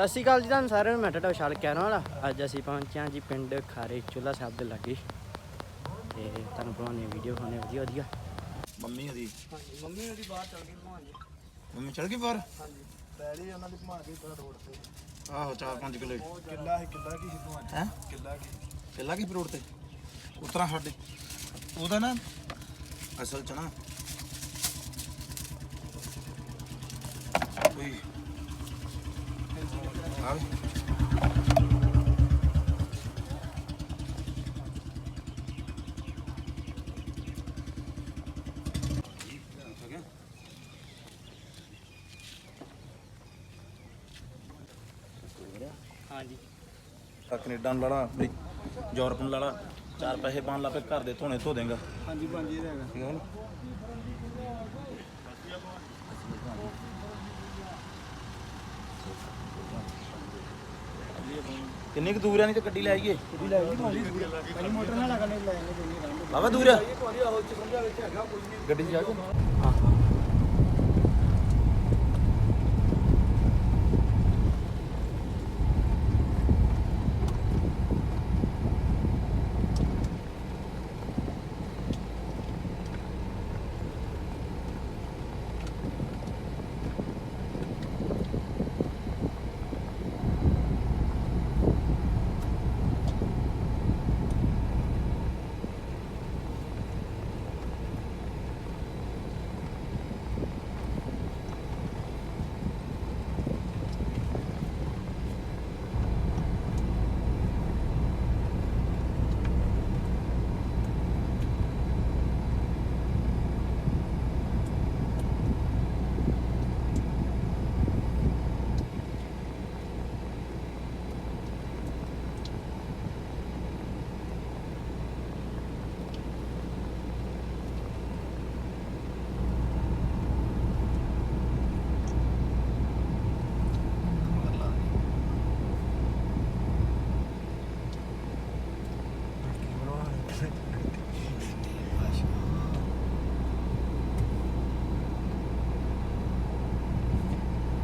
ਸਤਿ ਸ਼੍ਰੀ ਅਕਾਲ ਜੀ ਤੁਹਾਨੂੰ ਸਾਰਿਆਂ ਨੂੰ ਮੈਂ ਤੁਹਾਡਾ ਵਿਸ਼ਾਲ ਕਹਿਣ ਵਾਲਾ ਅੱਜ ਅਸੀਂ ਪਹੁੰਚੇ ਹਾਂ ਜੀ ਪਿੰਡ ਖਾਰੇ ਚੁੱਲਾ ਸਾਹਿਬ ਦੇ ਲਾਗੇ। ਤੇ ਤੁਹਾਨੂੰ ਬਣਾਉਣੀ ਵੀਡੀਓ ਬਣਾਉਣੀ ਵਧੀਆ ਵਧੀਆ। ਮੰਮੀ ਉਹਦੀ? ਹਾਂਜੀ ਮੰਮੀ ਉਹਦੀ ਬਾਹਰ ਚੱਲ ਗਈ ਘੁਮਾਉਣ ਜੀ ਮੰਮੀ ਚੜ ਗਈ ਬਾਹਰ? ਹਾਂਜੀ ਪਹਿਲੇ ਉਹਨਾਂ ਦੀ ਘੁਮਾ ਕੇ ਪੂਰਾ ਰੋਡ ਤੇ। ਆਹੋ 4-5 ਕਿਲੋ। ਕਿੱਲਾ ਹੈ ਕਿੱਲਾ ਕੀ ਸਿੱਧੂ ਹੈ? ਕਿੱਲਾ ਕੀ ਕਿੱਲਾ ਕੀ ਫਰੂਟ ਤੇ ਉਤਰਾ ਸਾਡੇ। ਉਹਦਾ ਨਾ ਅਸਲ ਚ ਨਾ ਕੋਈ ਆਵੇ ਹਾਂਜੀ। ਆ ਕੈਨੇਡਾ ਨੂੰ ਲੜਾ ਅਮਰੀ- ਯੂਰਪ ਨੂੰ ਲੜਾ ਚਾਰ ਪੈਸੇ ਪਾਣ ਲਾ ਕੇ ਘਰ ਦੇ ਧੋਣੇ ਧੋ ਦੇਗਾ। ਹਾਂਜੀ ਭਾਂਜੀ ਇਹਦਾ ਹੈਗਾ ਠੀਕ ਹੈ ਨਾ? ਕਿੰਨੀ ਕੁ ਦੂਰ ਆ? ਨਹੀਂ ਤੇ ਗੱਡੀ ਲੈ ਆਈਏ। ਲੈ ਜੀ ਭਾਂਜੀ ਪਹਿਲੀ ਮੋਟਰ ਨਾਲ ਲਗਾਣੇ ਲੈ ਆਂਗੇ ਦੋਨੇ ਬਾਬਾ ਦੂਰ ਆ। ਗੱਡੀ 'ਚ ਜਾ ਕੇ।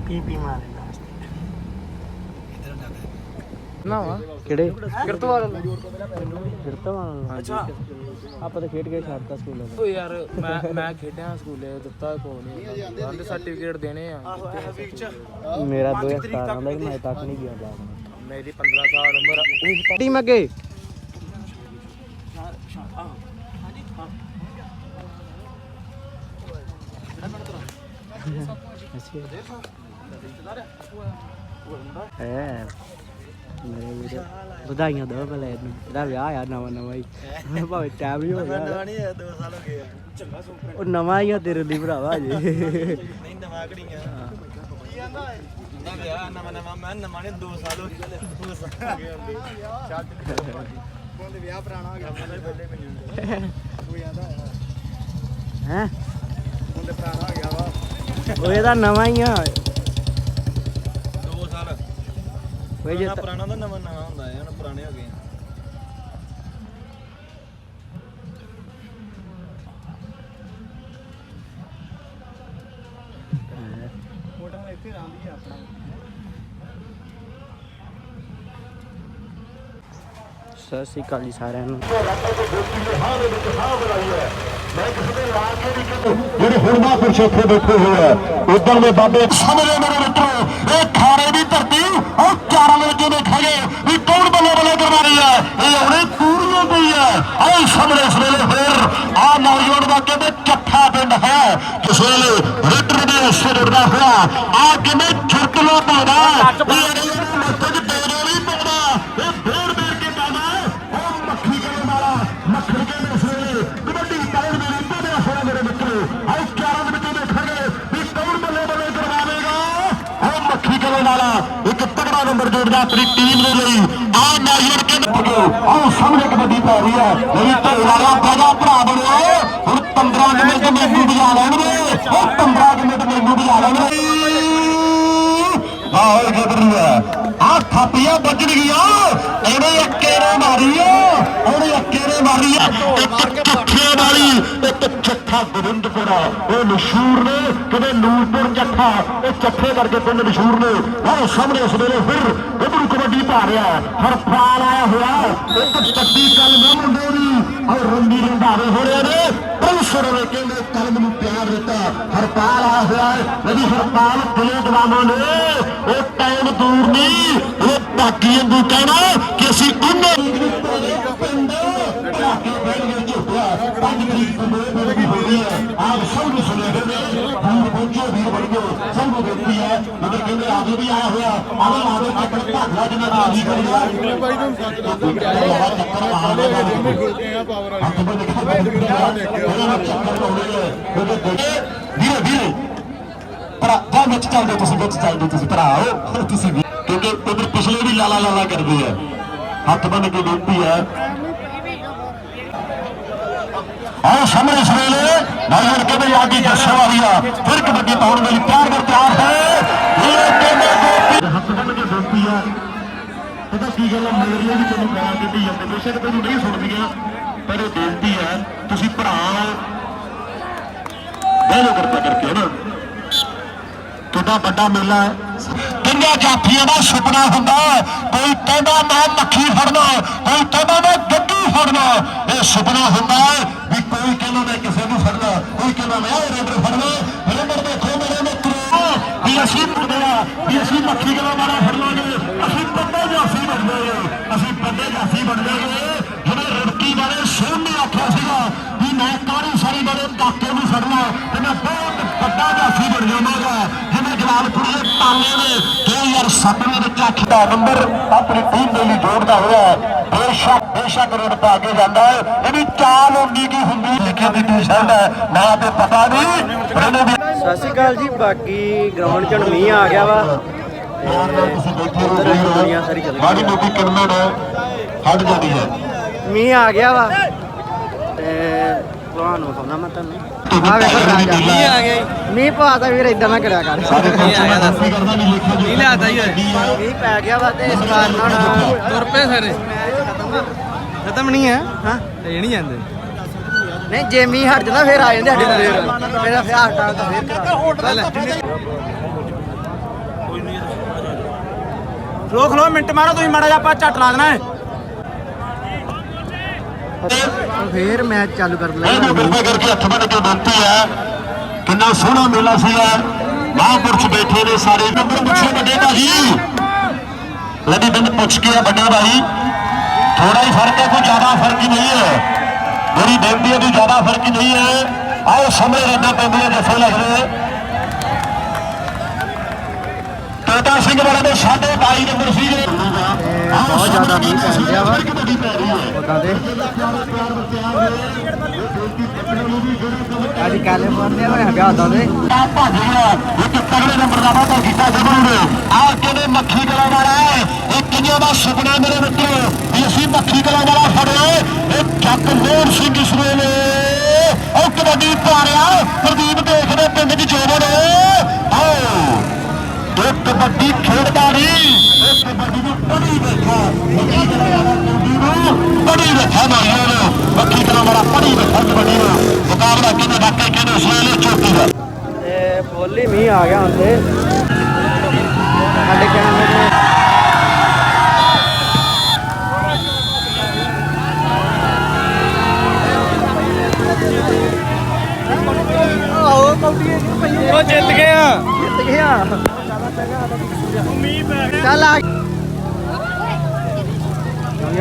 ਪੀ ਪੀ ਮਾਰੇ ਨਾ ਵਾ। ਕਿਹੜੇ? ਕਿਰਤਵਾਲ ਕਿਰਤਵਾਲ ਅੱਛਾ। ਆਪਾਂ ਤਾਂ ਖੇਡ ਕੇ ਛੱਡਤਾ ਸਕੂਲ ਓ ਯਾਰ ਮੈਂ ਮੈਂ ਖੇਡਿਆ ਸਕੂਲੇ ਦਿੱਤਾ ਕੋ ਨਹੀਂ ਬੰਦ ਸਰਟੀਫਿਕੇਟ ਦੇਣੇ ਆ। ਮੇਰਾ 2017 ਦਾ ਮੈਂ ਤੱਕ ਨਹੀਂ ਗਿਆ ਮੇਰੀ 15 ਸਾਲ ਉਮਰ ਆ। ਟੀ ਮੱਗੇ ਹੈ। ਮੇਰੇ ਵੀਰ ਵਧਾਈਆਂ ਦੋ ਪਹਿਲੇ ਇਹਨੂੰ ਇਹਦਾ ਵਿਆਹ ਆ ਨਵਾਂ ਨਵਾਂ ਹੀ। ਭਾਵੇਂ ਟਾਈਮ ਹੀ ਹੋ ਗਿਆ ਨਵਾਂ ਨਹੀਂ 2 ਸਾਲ ਹੋ ਗਏ ਚੰਗਾ ਉਹ ਨਵਾਂ ਹੀ ਆ ਤੇਰੇ ਲਈ ਭਰਾਵਾ ਜੀ ਨਹੀਂ ਨਵਾਂ ਘੜੀਆਂ ਨਾ ਵਿਆਹ ਨਵਾਂ ਨਵਾਂ। ਮੈਂ ਨਵਾਂ ਨੇ 2 ਸਾਲ ਹੋ ਗਏ 2 ਸਾਲ ਹੋ ਗਏ ਹੁੰਦੇ। ਚੱਲ ਉਹਦੇ ਵਿਆਹ ਪੁਰਾਣਾ ਹੋ ਗਿਆ। ਪਹਿਲੇ ਪਹਿਲੇ ਮੈਨੂੰ ਉਹ ਯਾਦ ਆ ਹੈ? ਉਹਦੇ ਪੁਰਾਣਾ ਹੋ ਗਿਆ ਵਾ। ਉਹ ਇਹਦਾ ਨਵਾਂ ਹੀ ਆ 2 ਸਾਲ ਓਏ ਜੇ ਪੁਰਾਣਾ ਪੁਰਾਣਾ ਤਾਂ ਨਵਾਂ ਨਵਾਂ ਹੁੰਦਾ ਹੈ ਹੁਣ ਪੁਰਾਣੇ ਹੋ ਗਏ। ਮੋਟਰ ਇੱਥੇ ਰਾਂਦੀ ਆ ਆਪਣਾ। ਸਤਿ ਸ਼੍ਰੀ ਅਕਾਲ ਜੀ ਸਾਰਿਆਂ ਨੂੰ। ਜਿਹੜੇ ਹੁਣ ਮਹਾਂਪੁਰਸ਼ ਇੱਥੇ ਬੈਠੇ ਹੋਏ ਆ ਉਦੋਂ ਦੇ ਬਾਬੇ ਸਮਝੇ ਮੇਰੇ ਮਿੱਤਰੋ ਇਹ ਖਾਰੇ ਦੀ ਧਰਤੀ ਚਾਰਾਂ ਦੇ ਵਿੱਚੋਂ ਦੇਖਾਂਗੇ ਵੀ ਕੌਣ ਬੱਲੇ ਬੱਲੇ ਕਰਵਾ ਰਹੀ ਹੈ ਇਹ ਹੁਣੇ ਪੂਰੀਆਂ ਪਈ ਹੈ ਆਹ ਸਾਹਮਣੇ ਇਸ ਵੇਲੇ ਹੋਰ ਆਹ ਨੌਜਵਾਨ ਦਾ ਕਹਿੰਦੇ ਚੱਠਾ ਪਿੰਡ ਹੈ ਇਸ ਵੇਲੇ ਰਿਟਰ ਦੇ ਹਿੱਸੇ ਉੱਡਦਾ ਹੋਇਆ ਆ ਕਿਵੇਂ ਛੁਰਕਲਾ ਪਾਉਂਦਾ ਇਹ ਇਹਦੇ ਮੱਥੇ 'ਚ ਡੇਰੇ ਨਹੀਂ ਪਾਉਂਦਾ ਇਹ ਫੇਰ ਫੇਰ ਕੇ ਪਾਉਂਦਾ ਉਹ ਮੱਖੀ ਕਰਨ ਵਾਲਾ ਮੱਖਣ ਕੇ ਇਸ ਵੇਲੇ ਕਬੱਡੀ ਤਾਲ ਦੇ ਰੀਤਾਂ ਦੇ ਅਸਰ ਮੇਰੇ ਮਿੱਤਰੋ ਆਹ ਚਾਰਾਂ ਦੇ ਵਿੱਚੋਂ ਦੇਖਾਂਗੇ ਵੀ ਕੌਣ ਬੱਲੇ ਬੱਲੇ ਕਰਵਾਵੇਗਾ ਉਹ ਮੱਖੀ ਕਰਨ ਵਾਲਾ ਇੱਕ ਤਗੜਾ ਨੰਬਰ ਜੋੜਦਾ ਆਪਣੀ ਟੀਮ ਦੇ ਲਈ ਆਹ ਨੌਜਵਾਨ ਕਹਿੰਦੇ ਆਹ ਸਾਹਮਣੇ ਕਬੱਡੀ ਪੈ ਰਹੀ ਹੈ। ਨਹੀਂ, ਢੋਲ ਵਾਲਾ ਬਾਜਾ ਭਰਾ ਬਣਿਆ। ਹੁਣ 15 ਕੁ ਮਿੰਟ ਮੈਨੂੰ ਬੁਝਾ ਲੈਣਗੇ। ਉਹ 15 ਕੁ ਮਿੰਟ ਮੈਨੂੰ ਬੁਝਾ ਲੈਣਗੇ। ਆਹ ਗੱਭਰੂ ਹੈ। ਆਹ ਥਾਪੀਆਂ ਵੱਜਣਗੀਆਂ ਇਹਨੇ ਅੱਕੇ ਨੇ ਮਾਰੀ ਆ ਉਹਨੇ ਅੱਕੇ ਨੇ ਮਾਰੀ ਆ ਇੱਕ ਚੱਠੇ ਵਾਲੀ ਇੱਕ ਚੱਠਾ ਗੋਬਿੰਦਪੁਰਾ ਉਹ ਮਸ਼ਹੂਰ ਨੇ ਕਿਤੇ ਨੂਰਪੁਰ ਜੱਠਾ ਇਹ ਚੱਠੇ ਕਰਕੇ ਪਿੰਡ ਮਸ਼ਹੂਰ ਨੇ। ਉਹ ਸਾਹਮਣੇ ਉਸ ਵੇਲੇ ਫਿਰ ਗੱਭਰੂ ਕਬੱਡੀ ਪਾ ਰਿਹਾ ਹਰਪਾਲ ਆਇਆ ਹੋਇਆ। ਇੱਕ ਕੱਟੀ ਕੱਲ ਨਾ ਮੁੰਡੇ ਦੀ। ਔਰ ਰੰਗੀ ਰੰਧਾਵੇ ਹੋ ਰਹੇ ਨੇ। ਪਰਮੇਸ਼ਰ ਨੇ ਕਹਿੰਦੇ ਕਲਮ ਨੂੰ ਪਿਆਰ ਦਿੱਤਾ। ਹਰਪਾਲ ਆਇਆ ਹੋਇਆ ਹੈ ਨਦੀ ਹਰਪਾਲ ਦਿਲੇ ਦਵਾਵਾਂ ਨੇ? ਉਹ ਟਾਈਮ ਦੂਰ ਨਹੀਂ। ਉਹ ਬਾਕੀ ਨੂੰ ਕਹਿਣਾ ਕਿ ਅਸੀਂ ਉਹਨਾਂ ਹੈ ਆਪ ਸਭ ਨੂੰ ਸੁਣਿਆ ਕਰਦੇ ਹੁਣ ਪਹੁੰਚੋ ਵੀਰ ਬੜਿਓ ਸਭ ਨੂੰ ਬੇਨਤੀ ਹੈ ਮਗਰ ਕਹਿੰਦੇ ਆਗੇ ਵੀ ਆਇਆ ਹੋਇਆ ਆਵੇ ਆਵੇ ਆਪਣਾ ਭਾਗਲਾ ਜਿੰਨਾ ਦਾ ਨਹੀਂ ਕਰੀਦਾ ਬਾਈ ਨੂੰ ਹੱਥ ਬੰਨ ਕੇ ਵੀਰੇ ਵੀਰੇ ਭਰਾ ਜਾ ਵਿੱਚ ਚੱਲਦੇ ਤੁਸੀਂ ਵਿੱਚ ਚੱਲਦੇ ਤੁਸੀਂ ਭਰਾ ਆਓ ਤੁਸੀਂ ਵੀ ਕਿਉਂਕਿ ਉਧਰ ਪਿਛਲੇ ਵੀ ਲਾਲਾ ਲਾਲਾ ਕਰਦੇ ਆ ਹੱਥ ਬੰਨ ਕੇ ਬੇਨਤੀ ਹੈ ਆਓ ਸਾਹਮਣੇ ਇਸ ਵੇਲੇ ਨੌਜਵਾਨ ਕਹਿੰਦੇ ਆ ਗਈ ਜੱਸਾ ਵਾਲੀ ਆ ਫਿਰ ਕਬੱਡੀ ਪਾਉਣ ਲਈ ਤਿਆਰ ਬਰ ਤਿਆਰ ਹੈ ਇਹ ਪਤਾ ਕੀ ਗੱਲ ਹੈ ਵੀ ਤੈਨੂੰ ਗਾਲਾਂ ਕੱਢੀ ਜਾਂਦੇ ਬੇਸ਼ੱਕ ਤੈਨੂੰ ਨਹੀਂ ਸੁਣਦੀਆਂ, ਪਰ ਇਹ ਬੇਨਤੀ ਹੈ ਤੁਸੀਂ ਭਰਾ ਹੋ। ਕਿਰਪਾ ਕਰਕੇ ਨਾ। ਤੁਹਾਡਾ ਵੱਡਾ ਮੇਲਾ ਹੈ। ਜਾਫੀਆਂ ਦਾ ਸੁਪਨਾ ਹੁੰਦਾ ਕੋਈ ਕਹਿੰਦਾ ਮੈਂ ਮੱਖੀ ਫੜਨਾ, ਕੋਈ ਕਹਿੰਦਾ ਮੈਂ ਗੱਡੀ ਫੜਨਾ। ਇਹ ਸੁਪਨਾ ਹੁੰਦਾ ਵੀ ਕੋਈ ਕਹਿੰਦਾ ਮੈਂ ਕਿਸੇ ਨੂੰ ਫੜਨਾ, ਕੋਈ ਕਹਿੰਦਾ ਮੈਂ ਇਹ ਰੇਡਰ ਫੜਨਾ। ਰੇਡਰ ਦੇਖੋ ਮੇਰੇ ਮਿੱਤਰੋ ਵੀ ਅਸੀਂ ਮੁੰਡਿਆ ਵੀ ਅਸੀਂ ਮੱਖੀ ਗਲਾ ਮਾਰਾ ਫੜਨਾ। ਬੰਦੇ ਜਾਫੀ ਬਣ ਜਾਵਾਂਗੇ ਜਿਹੜੇ ਰੜਕੀ ਵਾਲੇ ਸੋਨ ਨੇ ਆਖਿਆ ਸੀਗਾ ਵੀ ਮੈਂ ਕਾਰੀ ਸਾਰੀ ਵਾਲੇ ਕਾਕੇ ਨੂੰ ਫੜਨਾ ਤੇ ਮੈਂ ਬਹੁਤ ਵੱਡਾ ਜਾਫੀ ਬਣ ਜਾਵਾਂਗਾ। ਜਿਵੇਂ ਜਲਾਲਪੁਰ ਦੇ ਤਾਲੇ ਨੇ 2007 ਦੇ ਵਿੱਚ ਅੱਠ ਦਾ ਨੰਬਰ ਆਪਣੀ ਟੀਮ ਦੇ ਲਈ ਜੋੜਦਾ ਹੋਇਆ ਬੇਸ਼ੱਕ ਬੇਸ਼ੱਕ ਰੋਡ ਪਾ ਕੇ ਜਾਂਦਾ ਹੈ। ਚਾਲ ਹੁੰਦੀ ਕੀ ਹੁੰਦੀ ਲਿਖੀ ਦੀ ਟੀ-ਸ਼ਰਟ ਹੈ? ਨਾ ਤੇ ਪਤਾ ਨਹੀਂ। ਵੀ ਸਤਿ ਸ਼੍ਰੀ ਅਕਾਲ ਜੀ ਬਾਕੀ ਗਰਾਊਂਡ 'ਚ ਮੀਂਹ ਆ ਗਿਆ ਵਾ। ਪਿਆਰ ਨਾਲ ਤੁਸੀਂ ਬੈਠੇ ਹਟ ਜਾਂਦੀ ਹੈ। ਮੀਂਹ ਆ ਗਿਆ ਵਾ। ਤੇ ਤੁਹਾਨੂੰ ਖਾਣਾ ਮੈਂ ਤੁਹਾਨੂੰ ਆ ਵੇਖੋ ਰਾਜਾ। ਮੀਂਹ ਆ ਗਿਆ। ਮੀਂਹ ਪਾਤਾ ਵੀਰ ਇਦਾਂ ਨਾ ਕਰਿਆ ਕਰ। ਮੈਂ ਦੱਸੀ ਕਰਦਾ ਨਹੀਂ ਲਿਖਿਆ ਜੋ ਨਹੀਂ ਲਿਆਦਾ ਹੀ ਮੀਂਹ ਪੈ ਗਿਆ ਵਾ ਤੇ ਇਸ ਵਾਰ ਨਾ ਹੁਣ ਤੁਰ ਪਏ ਸਾਰੇ। ਖਤਮ ਨਹੀਂ ਹੈ? ਹਾਂ। ਇਹ ਨਹੀਂ ਜਾਂਦੇ। ਨਹੀਂ ਜੇ ਮੀਂਹ ਹਟ ਜਾਂਦਾ ਫਿਰ ਆ ਜਾਂਦੇ ਸਾਡੇ ਪਲੇਅਰ ਮੇਰਾ ਫਿਰ ਹਟਾ ਤਾਂ ਫਿਰ ਕਰਾ ਖਲੋ ਖਲੋ ਮਿੰਟ ਮਾਰੋ ਤੁਸੀਂ ਮਾੜਾ ਜਿਹਾ ਆਪਾਂ ਝੱਟ ਲਾ ਦੇਣਾ ਹੈ। ਫਿਰ ਮੈਚ ਚਾਲੂ ਕਰ ਲਿਆ ਇਹਨੂੰ ਕਿਰਪਾ ਕਰਕੇ ਹੱਥ ਬੰਨ ਕੇ ਬੇਨਤੀ ਹੈ, ਕਿੰਨਾ ਸੋਹਣਾ ਮੇਲਾ ਸੀਗਾ ਮਹਾਂਪੁਰਸ਼ ਬੈਠੇ ਨੇ ਸਾਰੇ। ਨੰਬਰ ਪੁੱਛੇ ਵੱਡੇ ਭਾਜੀ ਲੱਡੀ ਬਿੰਦ ਪੁੱਛ ਕੇ ਆ ਵੱਡੇ ਭਾਈ। ਥੋੜਾ ਹੀ ਫ਼ਰਕ ਹੈ, ਕੋਈ ਜ਼ਿਆਦਾ ਫ਼ਰਕ ਹੀ ਨਹੀਂ ਹੈ। ਮੇਰੀ ਬੇਨਤੀ ਹੈ, ਕੋਈ ਜ਼ਿਆਦਾ ਫ਼ਰਕ ਹੀ ਨਹੀਂ ਹੈ। ਆਓ ਸਮੇਂ ਰੱਦਾਂ ਪੈਂਦਾ ਜੱਫੇ ਲੱਗਦੇ ਟੋਟਾ ਸਿੰਘ ਵਾਲੇ ਦੇ 22 ਨੰਬਰ ਸੀਗੇ ਬਹੁਤ ਜ਼ਿਆਦਾ ਮੀਂਹ ਪੈ ਰਿਹਾ ਵਾ ਉਦਾਂ ਦੇ। ਅੱਜ ਕੈਲੀਫੋਰਨੀਆ ਹੋਇਆ ਗਿਆ ਉਦਾਂ ਦੇ। ਆ ਭੱਜ ਗਿਆ ਇੱਕ ਤਗੜੇ ਨੰਬਰ ਦਾ ਵਾਅਦਾ ਕੀਤਾ ਜਬਰੂ ਨੇ ਆ ਕਿਹਨੇ ਮੱਖੀ ਕਲਾ ਵਾਲਾ ਹੈ? ਇਹ ਕਿੰਨਿਆਂ ਦਾ ਸੁਪਨਾ ਮੇਰੇ ਮਿੱਤਰੋ ਵੀ ਅਸੀਂ ਮੱਖੀ ਕਲਾ ਵਾਲਾ ਫੜਿਆ। ਇਹ ਜੱਟ ਮੋਹਨ ਸਿੰਘ ਇਸ ਵੇਲੇ ਉਹ ਕਬੱਡੀ ਪਾ ਰਿਹਾ। ਪ੍ਰਦੀਪ ਦੇਖਦੇ ਪਿੰਡ ਦੀ ਜੋਬਨ ਕਬੱਡੀ ਖੇਡਦਾ ਨਹੀਂ। ਇਹ ਕਬੱਡੀ ਨੂੰ ਪੜੀ ਬੈਠਾ ਮੱਖੀ ਕਲਾ ਵਾਲਾ ਕਬੱਡੀ ਨੂੰ ਪੜੀ ਬੈਠਾ ਮਾਰਿਆ ਨੂੰ। ਮੱਖੀ ਕਲਾ ਵਾਲਾ ਪੜੀ ਬੈਠਾ ਕਬੱਡੀ ਨੂੰ ਮੁਕਾਬਲਾ ਕਿਹਨੇ ਵਾਕਈ ਕਿਹਨੇ ਉਸ ਚੋਟੀ ਦਾ। ਤੇ ਫੁੱਲ ਹੀ ਆ ਗਿਆ ਹੁਣ ਤੇ।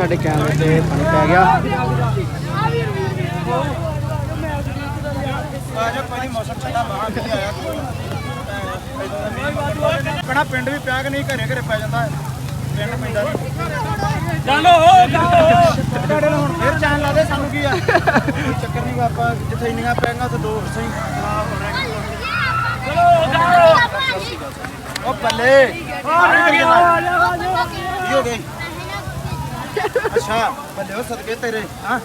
ਸਾਡੇ ਕੈਮਰੇ ਤੇ ਪਾਣੀ ਪੈ ਗਿਆ। ਕਹਣਾ ਪਿੰਡ ਵੀ ਪਿਆ ਕਿ ਨਹੀਂ? ਘਰੇ ਘਰੇ ਪੈ ਜਾਂਦਾ ਹੈ। ਪਿੰਡ ਪੈਂਦਾ ਨਹੀਂ ਚਲੋ ਹੋ ਚਲੋ ਹੁਣ ਫਿਰ ਚਾਨ ਲਾ ਦੇ ਸਾਨੂੰ ਕੀ ਆ? ਚੱਕਰ ਨਹੀਂ ਆਪਾਂ ਜਿੱਥੇ ਇੰਨੀਆਂ ਪੈਂਗਾ ਉੱਥੇ ਦੋ ਸਹੀ ਉਹ ਬੱਲੇ। ਕੀ ਹੋ ਗਈ ਅੱਛਾ ਬੱਲੇ ਉਹ ਸਦਕੇ ਤੇਰੇ ਹਾਂ